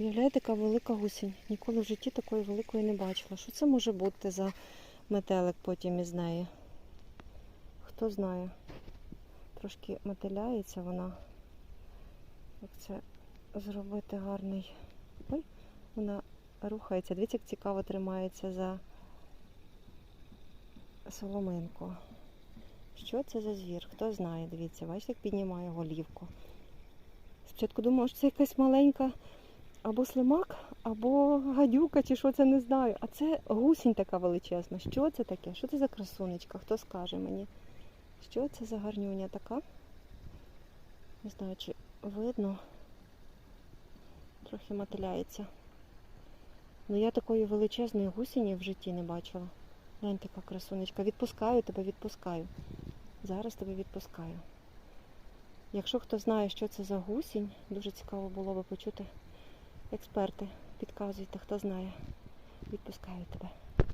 Уявляєте, яка велика гусінь. Ніколи в житті такої великої не бачила. Що це може бути за метелик потім із неї? Хто знає? Трошки мотиляється вона. Як це зробити гарний. Ой, вона рухається. Дивіться, як цікаво тримається за соломинку. Що це за звір? Хто знає, дивіться, бачите, як піднімає голівку. Спочатку думала, що це якась маленька або слимак, або гадюка, чи що це не знаю. А це гусінь така величезна. Що це таке? Що це за красунечка? Хто скаже мені? Що це за гарнюня така? Не знаю, чи видно. Трохи мотиляється. Ну я такої величезної гусіні в житті не бачила. Глянь, така красунечка. Відпускаю тебе, відпускаю. Зараз тебе відпускаю. Якщо хто знає, що це за гусінь, дуже цікаво було би почути. Експерти, підказуйте, хто знає. Відпускаю тебе.